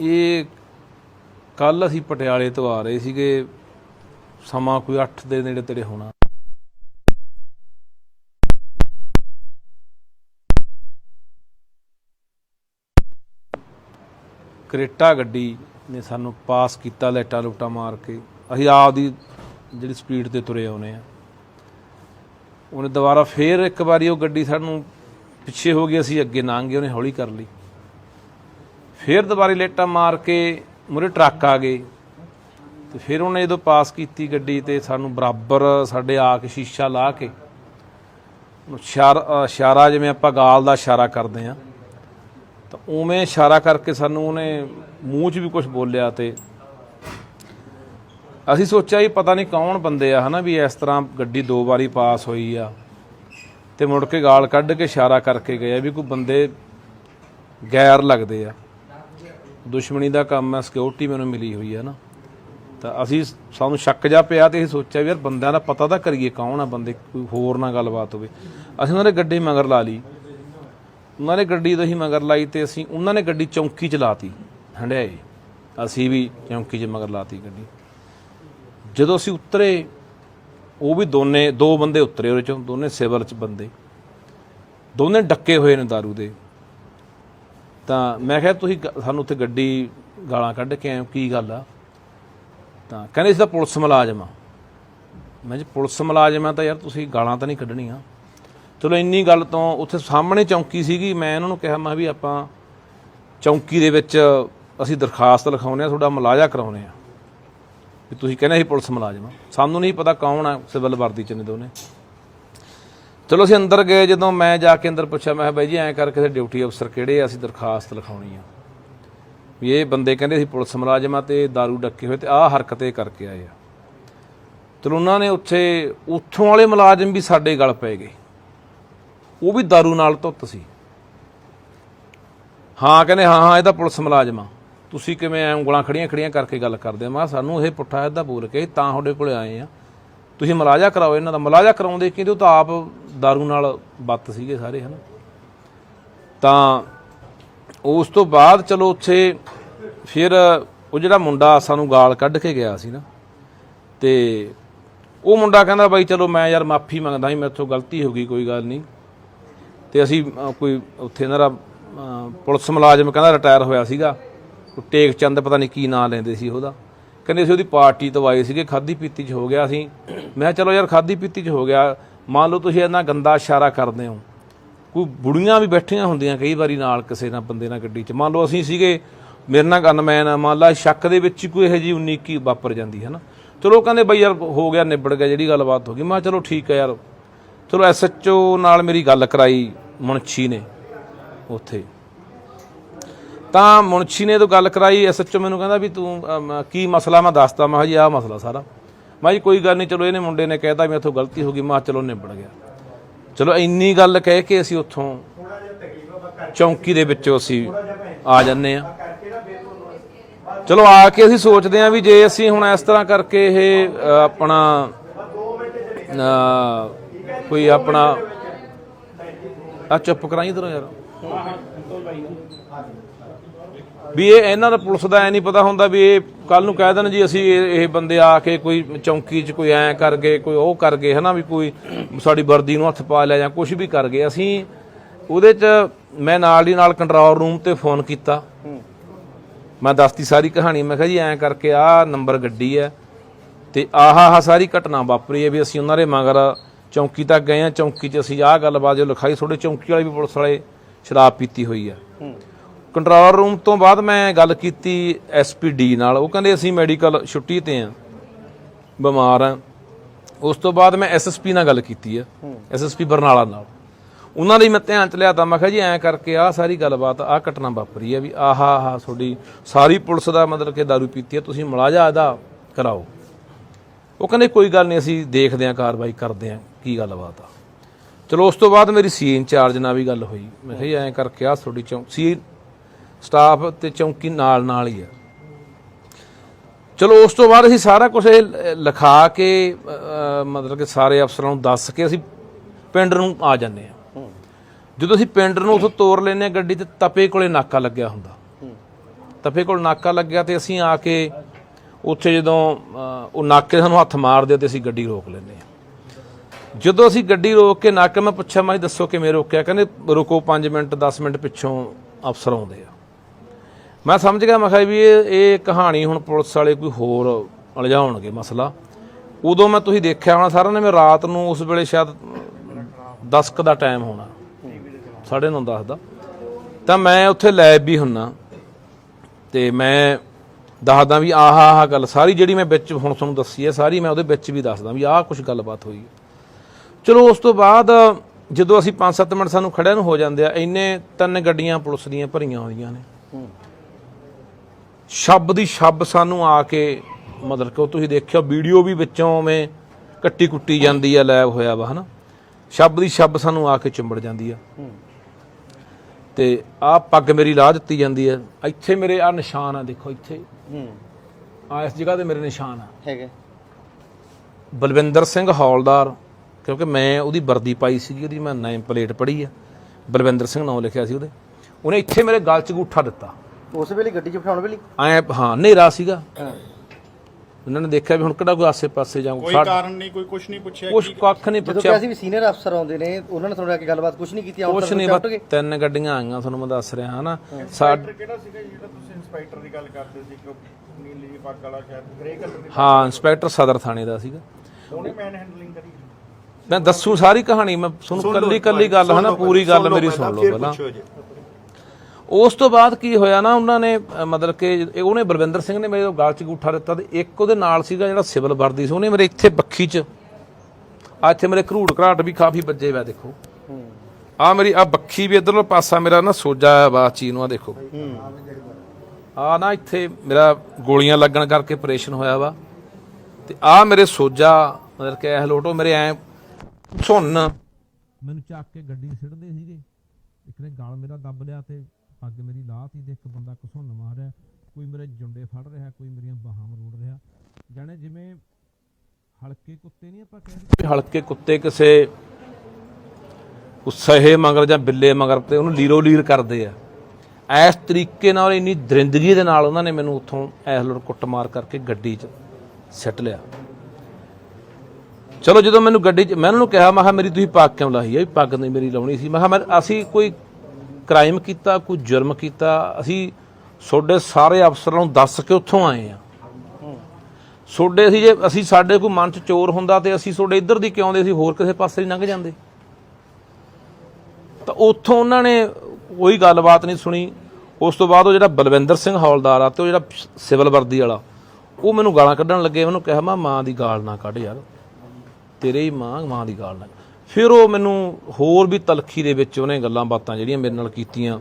ਇਹ ਕੱਲ ਅਸੀਂ ਪਟਿਆਲੇ ਤੋਂ ਆ ਰਹੇ ਸੀਗੇ, ਸਮਾਂ ਕੋਈ 8 ਦੇ ਨੇੜੇ ਤੇੜੇ ਹੋਣਾ। ਕਰੇਟਾ ਗੱਡੀ ਨੇ ਸਾਨੂੰ ਪਾਸ ਕੀਤਾ ਲਾਈਟਾਂ ਲੁਟਾ ਮਾਰ ਕੇ। ਅਸੀਂ ਆਪਦੀ ਜਿਹੜੀ ਸਪੀਡ ਤੇ ਤੁਰੇ ਆਉਨੇ ਆ ਉਹਨੇ ਦੁਬਾਰਾ ਫੇਰ ਇੱਕ ਵਾਰੀ ਉਹ ਗੱਡੀ ਸਾਨੂੰ ਪਿੱਛੇ ਹੋ ਗਏ, ਅਸੀਂ ਅੱਗੇ ਲੰਘ ਗਏ ਉਹਨੇ ਹੌਲੀ ਕਰ ਲਈ। ਫਿਰ ਦੁਬਾਰੇ ਲੇਟਾਂ ਮਾਰ ਕੇ ਮੁਰੇ ਟਰੱਕ ਆ ਗਏ। ਤੇ ਫਿਰ ਉਹਨੇ ਜਦੋਂ ਪਾਸ ਕੀਤੀ ਗੱਡੀ ਤੇ ਸਾਨੂੰ ਬਰਾਬਰ ਸਾਡੇ ਆ ਕੇ ਸ਼ੀਸ਼ਾ ਲਾ ਕੇ, ਉਹਨੂੰ ਇਸ਼ਾਰਾ ਜਿਵੇਂ ਆਪਾਂ ਗਾਲ ਦਾ ਇਸ਼ਾਰਾ ਕਰਦੇ ਆ ਤਾਂ ਉਵੇਂ ਇਸ਼ਾਰਾ ਕਰਕੇ ਸਾਨੂੰ ਉਹਨੇ ਮੂੰਹ 'ਚ ਵੀ ਕੁਝ ਬੋਲਿਆ ਤੇ ਅਸੀਂ ਸੋਚਿਆ ਵੀ ਪਤਾ ਨਹੀਂ ਕੌਣ ਬੰਦੇ ਆ, ਹਨਾ ਵੀ ਇਸ ਤਰ੍ਹਾਂ ਗੱਡੀ ਦੋ ਵਾਰੀ ਪਾਸ ਹੋਈ ਆ। ਤੇ ਮੁੜ ਕੇ ਗਾਲ ਕੱਢ ਕੇ ਇਸ਼ਾਰਾ ਕਰਕੇ ਗਏ ਵੀ ਕੋਈ ਬੰਦੇ ਗੈਰ ਲੱਗਦੇ ਆ। ਦੁਸ਼ਮਣੀ ਦਾ ਕੰਮ ਹੈ ਸਿਕਿਉਰਿਟੀ ਮੈਨੂੰ ਮਿਲੀ ਹੋਈ ਹੈ ਨਾ। ਤਾਂ ਅਸੀਂ ਸਾਨੂੰ ਸ਼ੱਕ ਜਾ ਪਿਆ ਤੇ ਅਸੀਂ ਸੋਚਿਆ ਵੀ ਯਾਰ ਬੰਦਿਆਂ ਦਾ ਪਤਾ ਤਾਂ ਕਰੀਏ ਕੌਣ ਆ ਬੰਦੇ, ਕੋਈ ਹੋਰ ਨਾ ਗੱਲਬਾਤ ਹੋਵੇ। ਅਸੀਂ ਉਹਨਾਂ ਨੇ ਗੱਡੀ ਮਗਰ ਲਾ ਲਈ। ਉਹਨਾਂ ਨੇ ਗੱਡੀ ਤੋਂ ਹੀ ਮਗਰ ਲਾਈ ਤੇ ਅਸੀਂ ਉਹਨਾਂ ਨੇ ਗੱਡੀ ਚੌਂਕੀ ਚ ਲਾਤੀ ਹੰਡਿਆਏ ਅਸੀਂ ਵੀ ਚੌਂਕੀ 'ਚ ਮਗਰ ਲਾਤੀ ਗੱਡੀ। ਜਦੋਂ ਅਸੀਂ ਉਤਰੇ ਉਹ ਵੀ ਦੋਨੇ, ਦੋ ਬੰਦੇ ਉਤਰੇ ਉਹਦੇ ਚੋਂ, ਦੋਨੇ ਸਿਵਲ ਚ ਬੰਦੇ। ਦੋਨੇ ਡੱਕੇ ਹੋਏ ਨੇ दारू ਦੇ। ਤਾਂ ਮੈਂ ਕਿਹਾ, ਤੁਸੀਂ ਗ- ਸਾਨੂੰ ਉੱਥੇ ਗੱਡੀ, ਗਾਲਾਂ ਕੱਢ ਕੇ ਆਏ ਕੀ ਗੱਲ ਆ? ਤਾਂ ਕਹਿੰਦੇ ਇਸ ਦਾ ਪੁਲਿਸ ਮੁਲਾਜ਼ਮ ਆ। ਮੈਂ ਜੀ ਪੁਲਿਸ ਮੁਲਾਜ਼ਮ ਆ ਤਾਂ ਯਾਰ ਤੁਸੀਂ ਗਾਲਾਂ ਤਾਂ ਨਹੀਂ ਕੱਢਣੀਆਂ। ਚਲੋ ਇੰਨੀ ਗੱਲ ਤੋਂ ਉੱਥੇ ਸਾਹਮਣੇ ਚੌਂਕੀ ਸੀਗੀ, ਮੈਂ ਇਹਨਾਂ ਨੂੰ ਕਿਹਾ, ਮੈਂ ਵੀ ਆਪਾਂ ਚੌਂਕੀ ਦੇ ਵਿੱਚ ਅਸੀਂ ਦਰਖਾਸਤ ਲਿਖਾਉਨੇ ਆ ਤੁਹਾਡਾ ਮੁਲਾਜ਼ਾ ਕਰਾਉਨੇ ਆ ਵੀ ਤੁਸੀਂ ਕਹਿੰਦੇ ਸੀ ਪੁਲਿਸ ਮੁਲਾਜ਼ਮ ਆ ਸਾਨੂੰ ਨਹੀਂ ਪਤਾ ਕੌਣ ਆ ਸਿਵਲ ਵਰਦੀ ਚ ਨੇ ਦੋਨੇ ਚਲੋ ਅਸੀਂ ਅੰਦਰ ਗਏ ਜਦੋਂ ਮੈਂ ਜਾ ਕੇ ਅੰਦਰ ਪੁੱਛਿਆ ਮੈਂ ਕਿਹਾ ਬਾਈ ਜੀ ਐਂ ਕਰਕੇ ਤੇ ਡਿਊਟੀ ਅਫਸਰ ਕਿਹੜੇ ਆ ਅਸੀਂ ਦਰਖਾਸਤ ਲਿਖਾਉਣੀ ਆ ਵੀ ਇਹ ਬੰਦੇ ਕਹਿੰਦੇ ਸੀ ਪੁਲਿਸ ਮੁਲਾਜ਼ਮ ਆ ਤੇ दारू ਡੱਕੇ ਹੋਏ ਤੇ ਆਹ ਹਰਕਤੇ ਕਰਕੇ ਆਏ ਆ ਚਲੋ ਉਹਨਾਂ ਨੇ ਉੱਥੇ ਉੱਥੋਂ ਵਾਲੇ ਮੁਲਾਜ਼ਮ ਵੀ ਸਾਡੇ ਗਲ ਪੈ ਗਏ ਉਹ ਵੀ दारू ਨਾਲ ਧੁੱਤ ਸੀ ਹਾਂ ਕਹਿੰਦੇ ਹਾਂ ਹਾਂ ਇਹ ਤਾਂ ਪੁਲਿਸ ਮੁਲਾਜ਼ਮ ਆ ਤੁਸੀਂ ਕਿਵੇਂ ਐ ਉਂਗਲਾਂ ਖੜੀਆਂ ਖੜੀਆਂ ਕਰਕੇ ਗੱਲ ਕਰਦੇ ਆ ਮੈਂ ਸਾਨੂੰ ਇਹ ਪੁੱਠਾ ਏਦਾਂ ਬੋਲ ਕੇ ਤਾਂ ਤੁਹਾਡੇ ਕੋਲੇ ਆਏ ਆ ਤੁਸੀਂ ਮਲਾਜਾ ਕਰਾਓ, ਇਹਨਾਂ ਦਾ ਮਲਾਜਾ ਕਰਾਉਂਦੇ ਕਿਉਂਕਿ ਉਹ ਤਾਂ ਆਪ दारू ਨਾਲ ਬੱਤ ਸੀਗੇ ਸਾਰੇ, ਹਨਾ? ਤਾਂ ਉਸ ਤੋਂ ਬਾਅਦ ਚਲੋ ਉੱਥੇ ਫਿਰ ਉਹ ਜਿਹੜਾ ਮੁੰਡਾ ਸਾਨੂੰ ਗਾਲ ਕੱਢ ਕੇ ਗਿਆ ਸੀ ਨਾ, ਤੇ ਉਹ ਮੁੰਡਾ ਕਹਿੰਦਾ ਬਾਈ ਚਲੋ ਮੈਂ ਯਾਰ ਮਾਫੀ ਮੰਗਦਾ ਸੀ ਮੇਥੋਂ ਗਲਤੀ ਹੋ ਗਈ, ਕੋਈ ਗੱਲ ਨਹੀਂ। ਤੇ ਅਸੀਂ ਕੋਈ ਉੱਥੇ ਇਹਨਾਂ ਦਾ ਪੁਲਿਸ ਮੁਲਾਜ਼ਮ ਕਹਿੰਦਾ ਰਿਟਾਇਰ ਹੋਇਆ ਸੀਗਾ। ਉਹ ਟੇਕ ਚੰਦ ਪਤਾ ਨਹੀਂ ਕੀ ਨਾਂ ਲੈਂਦੇ ਸੀ ਉਹਦਾ। ਕਹਿੰਦੇ ਸੀ ਉਹਦੀ ਪਾਰਟੀ ਤੋਂ ਆਏ ਸੀਗੇ, ਖਾਦੀ ਪੀਤੀ ਚ ਹੋ ਗਿਆ ਸੀ। ਮੈਂ ਕਿਹਾ ਚਲੋ ਯਾਰ ਖਾਦੀ ਪੀਤੀ ਚ ਹੋ ਗਿਆ। ਮੰਨ ਲਓ ਤੁਸੀਂ ਇੰਨਾ ਗੰਦਾ ਇਸ਼ਾਰਾ ਕਰਦੇ ਹੋ। ਕੋਈ ਬੁੜੀਆਂ ਵੀ ਬੈਠੀਆਂ ਹੁੰਦੀਆਂ ਕਈ ਵਾਰੀ ਨਾਲ ਕਿਸੇ ਨਾਲ ਬੰਦੇ ਨਾਲ ਗੱਡੀ 'ਚ। ਮੰਨ ਲਓ ਅਸੀਂ ਸੀਗੇ, ਮੇਰੇ ਨਾਲ ਗਨਮੈਨ ਆ, ਮੰਨ ਲਾ ਸ਼ੱਕ ਦੇ ਵਿੱਚ ਕੋਈ ਇਹੋ ਜਿਹੀ 19 ਕੀ ਵਾਪਰ ਜਾਂਦੀ ਹੈ ਨਾ ਚਲੋ ਕਹਿੰਦੇ ਬਈ ਯਾਰ ਹੋ ਗਿਆ, ਨਿਬੜ ਗਿਆ, ਜਿਹੜੀ ਗੱਲਬਾਤ ਹੋ ਗਈ। ਮੈਂ ਚਲੋ ਠੀਕ ਹੈ ਯਾਰ। ਚਲੋ ਐਸਐਚਓ ਨਾਲ ਮੇਰੀ ਗੱਲ ਕਰਾਈ ਮੁਨਸ਼ੀ ਨੇ ਉੱਥੇ। ਤਾਂ ਮੁਨਸ਼ੀ ਨੇ ਤੋਂ ਗੱਲ ਕਰਾਈ ਐਸਐਚਓ ਮੈਨੂੰ ਕਹਿੰਦਾ ਵੀ ਤੂੰ ਅਮ, ਕੀ ਮਸਲਾ? ਮੈਂ ਦੱਸਦਾ ਮੈਂ ਕਿਹਾ ਜੀ ਆਹ ਮਸਲਾ ਸਾਰਾ। ਮੈਂ ਜੀ ਕੋਈ ਗੱਲ ਨਹੀਂ ਚਲੋ ਇਹਨੇ ਮੁੰਡੇ ਨੇ ਕਹਿਤਾ ਵੀ ਇੱਥੋਂ ਗਲਤੀ ਹੋ ਗਈ ਮੈਂ ਕਿਹਾ ਚਲੋ ਨਿਬੜ ਗਿਆ। ਚਲੋ ਇੰਨੀ ਗੱਲ ਕਹਿ ਕੇ ਅਸੀਂ ਉੱਥੋਂ ਚੌਂਕੀ ਦੇ ਵਿੱਚੋਂ ਅਸੀਂ ਆ ਜੰਨੇ ਆ ਚਲੋ ਆ ਕੇ ਅਸੀਂ ਸੋਚਦੇ ਆ ਵੀ ਜੇ ਅਸੀਂ ਹੁਣ ਇਸ ਤਰ੍ਹਾਂ ਕਰਕੇ ਇਹ ਅ, ਆਪਣਾ ਅ, ਕੋਈ ਆਪਣਾ ਆ ਚੁੱਪ ਕਰਾਈ ਇਧਰੋਂ ਯਾਰ। ਵੀ ਇਹ ਇਹਨਾਂ ਦਾ ਪੁਲਿਸ ਦਾ ਐ ਨਹੀਂ ਪਤਾ ਹੁੰਦਾ ਵੀ ਇਹ ਕੱਲ ਨੂੰ ਕਹਿ ਦੇਣ ਜੀ ਅਸੀਂ ਇਹ ਇਹ ਬੰਦੇ ਆ ਕੇ ਕੋਈ ਚੌਂਕੀ 'ਚ ਕੋਈ ਐ ਕਰ ਗਏ, ਕੋਈ ਉਹ ਕਰ ਗਏ, ਹਨਾ ਵੀ ਕੋਈ ਸਾਡੀ ਵਰਦੀ ਨੂੰ ਹੱਥ ਪਾ ਲਿਆ ਜਾਂ ਕੁਝ ਵੀ ਕਰ ਗਏ। ਅਸੀਂ ਉਹਦੇ 'ਚ ਮੈਂ ਨਾਲ ਦੀ ਨਾਲ ਕੰਟਰੋਲ ਰੂਮ ਤੇ ਫੋਨ ਕੀਤਾ। ਮੈਂ ਦੱਸਤੀ ਸਾਰੀ ਕਹਾਣੀ, ਮੈਂ ਕਿਹਾ ਜੀ ਐਂ ਕਰਕੇ ਆਹ ਨੰਬਰ ਗੱਡੀ ਹੈ ਤੇ ਆਹ ਆਹ ਸਾਰੀ ਘਟਨਾ ਵਾਪਰੀ ਹੈ ਵੀ ਅਸੀਂ ਉਹਨਾਂ ਦੇ ਮਗਰ ਚੌਂਕੀ ਤੱਕ ਗਏ ਆ ਚੌਂਕੀ 'ਚ ਅਸੀਂ ਆਹ ਗੱਲਬਾਤ ਜੋ ਲਿਖਾਈ, ਤੁਹਾਡੇ ਚੌਂਕੀ ਵਾਲੇ ਵੀ ਪੁਲਿਸ ਵਾਲੇ ਸ਼ਰਾਬ ਪੀਤੀ ਹੋਈ ਆ ਕੰਟਰੋਲ ਰੂਮ ਤੋਂ ਬਾਅਦ ਮੈਂ ਗੱਲ ਕੀਤੀ ਐਸਪੀਡੀ ਨਾਲ। ਉਹ ਕਹਿੰਦੇ, ਅਸੀਂ ਮੈਡੀਕਲ ਛੁੱਟੀ ਤੇ ਆ, ਬਿਮਾਰ ਆ। ਉਸ ਤੋਂ ਬਾਅਦ ਮੈਂ ਐਸਐਸਪੀ ਨਾਲ ਗੱਲ ਕੀਤੀ ਆ ਐਸਐਸਪੀ ਬਰਨਾਲਾ ਨਾਲ। ਉਹਨਾਂ ਦੀ ਮੈਂ ਧਿਆਨ ਚ ਲਿਆ ਤਾਂ ਮੈਂ ਕਿਹਾ ਜੀ, ਐਂ ਕਰਕੇ ਆਹ ਸਾਰੀ ਗੱਲਬਾਤ, ਆਹ ਘਟਨਾ ਵਾਪਰੀ ਆ ਵੀ ਆਹਾ, ਆਹ ਤੁਹਾਡੀ ਸਾਰੀ ਪੁਲਿਸ ਦਾ ਮਤਲਬ ਕਿ दारू ਪੀਤੀ ਆ, ਤੁਸੀਂ ਮੁਲਾਜ਼ਾ ਇਹਦਾ ਕਰਾਓ। ਉਹ ਕਹਿੰਦੇ, ਕੋਈ ਗੱਲ ਨਹੀਂ, ਅਸੀਂ ਦੇਖਦੇ ਆਂ, ਕਾਰਵਾਈ ਕਰਦੇ ਆਂ, ਕੀ ਗੱਲਬਾਤ ਆ। ਚਲੋ, ਉਸ ਤੋਂ ਬਾਅਦ ਮੇਰੀ ਸੀ ਇੰਚਾਰਜ ਨਾਲ ਵੀ ਗੱਲ ਹੋਈ। ਮੈਂ ਕਿਹਾ ਜੀ, ਐਂ ਕਰਕੇ ਆ ਤੁਹਾਡੀ ਚੌਂ ਸੀ ਸਟਾਫ ਤੇ ਚੌਂਕੀ ਨਾਲ ਨਾਲ ਹੀ ਆ। ਚਲੋ, ਉਸ ਤੋਂ ਬਾਅਦ ਅਸੀਂ ਸਾਰਾ ਕੁਝ ਇਹ ਲਿਖਾ ਕੇ ਮਤਲਬ ਕਿ ਸਾਰੇ ਅਫਸਰਾਂ ਨੂੰ ਦੱਸ ਕੇ ਅਸੀਂ ਪਿੰਡ ਨੂੰ ਆ ਜਾਂਦੇ ਆ ਜਦੋਂ ਅਸੀਂ ਪਿੰਡ ਨੂੰ ਉਥੋਂ ਤੋਰ ਲੈਨੇ ਆ ਗੱਡੀ ਤੇ, ਤਪੇ ਕੋਲੇ ਨਾਕਾ ਲੱਗਿਆ ਹੁੰਦਾ। ਤਪੇ ਕੋਲ ਨਾਕਾ ਲੱਗਿਆ ਤੇ ਅਸੀਂ ਆ ਕੇ ਉੱਥੇ ਜਦੋਂ ਉਹ ਨਾਕੇ ਸਾਨੂੰ ਹੱਥ ਮਾਰਦੇ ਤੇ ਅਸੀਂ ਗੱਡੀ ਰੋਕ ਲੈਂਦੇ ਆ ਜਦੋਂ ਅਸੀਂ ਗੱਡੀ ਰੋਕ ਕੇ ਨਾਕੇ ਮੈਂ ਪੁੱਛਿਆ, ਮੈਂ ਕਿਹਾ ਦੱਸੋ ਕਿਵੇਂ ਰੋਕਿਆ? ਕਹਿੰਦੇ ਰੁਕੋ 5 ਮਿੰਟ 10 ਮਿੰਟ ਪਿੱਛੋਂ ਅਫਸਰ ਆਉਂਦੇ ਆ। ਮੈਂ ਸਮਝ ਗਿਆ, ਮੈਂ ਕਿਹਾ ਵੀ ਇਹ ਇਹ ਕਹਾਣੀ ਹੁਣ ਪੁਲਿਸ ਵਾਲੇ ਕੋਈ ਹੋਰ ਉਲਝਾਉਣਗੇ ਮਸਲਾ। ਉਦੋਂ ਮੈਂ ਤੁਸੀਂ ਦੇਖਿਆ ਹੋਣਾ ਸਾਰਿਆਂ ਨੇ ਮੈਂ ਰਾਤ ਨੂੰ ਉਸ ਵੇਲੇ ਸ਼ਾਇਦ 10 ਕੁ ਦਾ ਟਾਈਮ ਹੋਣਾ 9:30 10 ਦਾ। ਤਾਂ ਮੈਂ ਉੱਥੇ ਲੈਬ ਵੀ ਹੁੰਨਾ, ਤੇ ਮੈਂ ਦੱਸਦਾ ਵੀ ਆਹ ਆਹ ਗੱਲ ਸਾਰੀ ਜਿਹੜੀ ਮੈਂ ਵਿੱਚ ਹੁਣ ਤੁਹਾਨੂੰ ਦੱਸੀ ਹੈ, ਸਾਰੀ ਮੈਂ ਉਹਦੇ ਵਿੱਚ ਵੀ ਦੱਸਦਾ ਵੀ ਆਹ ਕੁਝ ਗੱਲਬਾਤ ਹੋਈ ਚਲੋ, ਉਸ ਤੋਂ ਬਾਅਦ ਜਦੋਂ ਅਸੀਂ 5-7 ਮਿੰਟ ਸਾਨੂੰ ਖੜਿਆਂ ਨੂੰ ਹੋ ਜਾਂਦੇ ਆ, ਇੰਨੇ ਤਿੰਨ ਗੱਡੀਆਂ ਪੁਲਿਸ ਦੀਆਂ ਭਰੀਆਂ ਹੋਈਆਂ ਨੇ। ਹੂੰ ਸ਼ਬ ਦੀ ਸ਼ਬ ਸਾਨੂੰ ਆ ਕੇ ਮਤਲਬ ਕਿ ਉਹ ਤੁਸੀਂ ਦੇਖਿਓ ਵੀਡੀਓ ਵੀ ਵਿੱਚੋਂ ਉਵੇਂ ਕੱਟੀ ਕੁੱਟੀ ਜਾਂਦੀ ਆ ਲੈਬ ਹੋਇਆ ਵਾ ਹਨਾ? ਸ਼ਬ ਦੀ ਸ਼ਬ ਸਾਨੂੰ ਆ ਕੇ ਚਿੰਬੜ ਜਾਂਦੀ ਆ। ਤੇ ਆ ਪੱਗ ਮੇਰੀ ਲਾ ਦਿੱਤੀ ਜਾਂਦੀ ਆ। ਇੱਥੇ ਮੇਰੇ ਆ ਨਿਸ਼ਾਨ ਆ ਦੇਖੋ ਇੱਥੇ। ਹੂੰ ਆ ਇਸ ਜਗ੍ਹਾ ਤੇ ਮੇਰੇ ਨਿਸ਼ਾਨ ਆ। ਹੈਗਾ। ਬਲਵਿੰਦਰ ਸਿੰਘ ਹੌਲਦਾਰ ਕਿਉਂਕਿ ਮੈਂ ਉਹਦੀ ਵਰਦੀ ਪਾਈ ਸੀਗੀ ਉਹਦੀ ਮੈਂ ਨੇਮ ਪਲੇਟ ਪੜ੍ਹੀ ਆ। ਬਲਵਿੰਦਰ ਸਿੰਘ ਨਾਮ ਲਿਖਿਆ ਸੀ ਉਹਦੇ। ਉਹਨੇ ਇੱਥੇ ਮੇਰੇ ਗਲ 'ਚ ਗੂਠਾ ਦਿੱਤਾ। ਉਸ ਵੇਲੇ ਗੱਡੀ 'ਚ ਬਿਠਾਉਣ ਵੇਲੇ? ਐ ਹਾਂ ਹਨੇਰਾ ਸੀਗਾ। ਉਹਨਾਂ ਨੇ ਦੇਖਿਆ ਵੀ ਹੁਣ ਕਿਹੜਾ ਕੋਈ ਆਸੇ-ਪਾਸੇ ਜਾਊ ਕੋਈ ਕਾਰਨ ਨਹੀਂ ਕੋਈ ਕੁਝ ਨਹੀਂ ਪੁੱਛਿਆ ਕੁਛ ਕੱਖ ਨਹੀਂ ਜਦੋਂ ਪੁੱਛਿਆ। ਕਿਹਾ ਸੀ ਵੀ ਸੀਨੀਅਰ ਅਫਸਰ ਆਉਂਦੇ ਨੇ ਉਹਨਾਂ ਨੇ ਤੁਹਾਡੇ ਨਾਲ ਕੇ ਗੱਲਬਾਤ ਕੁਝ ਨਹੀਂ ਕੀਤੀ ਆਉਂ ਕੁਛ ਨਹੀਂ ਬਸ ਤਿੰਨ ਗੱਡੀਆਂ ਆਈਆਂ ਤੁਹਾਨੂੰ ਮੈਂ ਦੱਸ ਰਿਹਾ ਹਨਾ। ਸਾਡ ਕਿਹੜਾ ਸੀਗਾ ਜਿਹੜਾ ਤੁਸੀਂ ਇੰਸਪੈਕਟਰ ਦੀ ਗੱਲ ਕਰਦੇ ਸੀ ਕਿ ਉਹ ਨੀਲੀ ਜਿਹੀ ਪੱਗ ਵਾਲਾ ਸ਼ਾਇਦ ਗ੍ਰੇ ਕਲਰ ਦੀ ਹਾਂ ਇੰਸਪੈਕਟਰ ਸਦਰ ਥਾਣੇ ਦਾ ਸੀਗਾ। ਉਹਨੇ ਮੈਨ ਹੈਂਡਲਿੰਗ ਕਰੀ ਮੈਂ ਦੱਸੂ ਸਾਰੀ ਕਹਾਣੀ ਮੈਂ ਤੁਹਾਨੂੰ ਕੱਲੀ ਕੱਲੀ ਗੱਲ ਹਨਾ ਪੂਰੀ ਗੱਲ ਮੇਰੀ ਸੁਣ ਲਓ ਪਹਿਲਾਂ। ਉਸ ਤੋਂ ਬਾਅਦ ਕੀ ਹੋਇਆ ਨਾ ਉਹਨਾਂ ਨੇ ਅ, ਮਤਲਬ ਕਿ ਇਹ ਉਹਨੇ ਬਲਵਿੰਦਰ ਸਿੰਘ ਨੇ ਮੇਰੇ ਗਾਲ 'ਚ ਗੂਠਾ ਦਿੱਤਾ ਤੇ ਇੱਕ ਉਹਦੇ ਨਾਲ ਸੀਗਾ ਜਿਹੜਾ ਸਿਵਲ ਵਰਦੀ ਸੀ ਉਹਨੇ ਮੇਰੇ ਇੱਥੇ ਬੱਖੀ 'ਚ। ਆ ਇੱਥੇ ਮੇਰੇ ਘਰੂੜ ਘਰਾਟ ਵੀ ਕਾਫੀ ਵੱਜੇ ਹੋਇਆ ਦੇਖੋ। ਆ ਮੇਰੀ ਆ ਬੱਖੀ ਵੀ ਇਧਰਲਾ ਪਾਸਾ ਮੇਰਾ ਨਾ ਸੋਜਾ ਆ ਵਾ ਨੂੰ ਆ ਦੇਖੋ। ਆ ਨਾ ਇੱਥੇ ਮੇਰਾ ਗੋਲੀਆਂ ਲੱਗਣ ਕਰਕੇ ਆਪਰੇਸ਼ਨ ਹੋਇਆ ਵਾ। ਤੇ ਆ ਮੇਰੇ ਸੋਜਾ ਮਤਲਬ ਕਿ ਇਹ ਲੋਟੋ ਮੇਰੇ ਐ ਸੁਣ ਮੈਨੂੰ ਚੱਕ ਕੇ ਗੱਡੀ ਸਿੱਟਦੇ ਸੀਗੇ। ਇੱਕ ਨੇ ਗਲ ਮੇਰਾ ਦੱਬ ਲਿਆ ਤੇ ਪੱਗ ਮੇਰੀ ਲਾਹਤੀ ਤੇ ਇੱਕ ਬੰਦਾ ਘਸੁੰਨ ਮਾਰ ਰਿਹਾ, ਕੋਈ ਮੇਰੇ ਜੁੰਡੇ ਫੜ ਰਿਹਾ, ਕੋਈ ਮੇਰੀਆਂ ਬਾਹਾਂ ਮਰੋੜ ਰਿਹਾ। ਜਾਣੇ ਜਿਵੇਂ ਹਲਕੇ ਕੁੱਤੇ ਨਹੀਂ ਆਪਾਂ ਕਹਿੰਦੇ ਹਲਕੇ ਕੁੱਤੇ ਕਿਸੇ ਉਸਹੇ ਮਗਰ ਜਾਂ ਬਿੱਲੇ ਮਗਰ ਤੇ ਉਹਨੂੰ ਲੀਰੋ ਲੀਰ ਕਰਦੇ ਆ। ਇਸ ਤਰੀਕੇ ਨਾਲ ਇੰਨੀ ਦਰਿੰਦਗੀ ਦੇ ਨਾਲ ਉਹਨਾਂ ਨੇ ਮੈਨੂੰ ਉੱਥੋਂ ਐਸ ਲੋਟ ਕੁੱਟਮਾਰ ਕਰਕੇ ਗੱਡੀ 'ਚ ਸਿੱਟ ਲਿਆ। ਚਲੋ ਜਦੋਂ ਮੈਨੂੰ ਗੱਡੀ 'ਚ ਮੈਂ ਉਹਨਾਂ ਨੂੰ ਕਿਹਾ, ਮੈਂ ਕਿਹਾ, ਮੇਰੀ ਤੁਸੀਂ ਪੱਗ ਕਿਉਂ ਲਾਈ ਆ? ਵੀ ਪੱਗ ਨਹੀਂ ਮੇਰੀ ਲਾਉਣੀ ਸੀ। ਮੈਂ ਕਿਹਾ, ਮੈਂ ਅਸੀਂ ਕੋਈ ਕ੍ਰਾਈਮ ਕੀਤਾ, ਕੋਈ ਜੁਰਮ ਕੀਤਾ, ਅਸੀਂ ਤੁਹਾਡੇ ਸਾਰੇ ਅਫਸਰਾਂ ਨੂੰ ਦੱਸ ਕੇ ਉੱਥੋਂ ਆਏ ਆ ਤੁਹਾਡੇ ਅਸੀਂ ਜੇ, ਅਸੀਂ ਸਾਡੇ ਕੋਈ ਮਨ 'ਚ ਚੋਰ ਹੁੰਦਾ ਤੇ ਅਸੀਂ ਤੁਹਾਡੇ ਇੱਧਰ ਦੀ ਕਿਉਂ ਆਉਂਦੇ ਸੀ ਹੋਰ ਕਿਸੇ ਪਾਸੇ ਨਹੀਂ ਲੰਘ ਜਾਂਦੇ। ਤਾਂ ਉੱਥੋਂ ਉਹਨਾਂ ਨੇ ਕੋਈ ਗੱਲਬਾਤ ਨਹੀਂ ਸੁਣੀ। ਉਸ ਤੋਂ ਬਾਅਦ ਉਹ ਜਿਹੜਾ ਬਲਵਿੰਦਰ ਸਿੰਘ ਹੌਲਦਾਰ ਆ ਤੇ ਉਹ ਜਿਹੜਾ ਸਿਵਲ ਵਰਦੀ ਵਾਲਾ, ਉਹ ਮੈਨੂੰ ਗਾਲਾਂ ਕੱਢਣ ਲੱਗੇ, ਉਹਨੂੰ ਕਿਹਾ, ਮਾਂ ਮਾਂ ਦੀ ਗਾਲ ਨਾ ਕੱਢ ਯਾਰ। ਤੇਰੇ ਹੀ ਮਾਂ ਮਾਂ ਦੀ ਗਾਲ ਨਾ ਫਿਰ ਉਹ ਮੈਨੂੰ ਹੋਰ ਵੀ ਤਲਖੀ ਦੇ ਵਿੱਚ ਉਹਨੇ ਗੱਲਾਂ ਬਾਤਾਂ ਜਿਹੜੀਆਂ ਮੇਰੇ ਨਾਲ ਕੀਤੀਆਂ।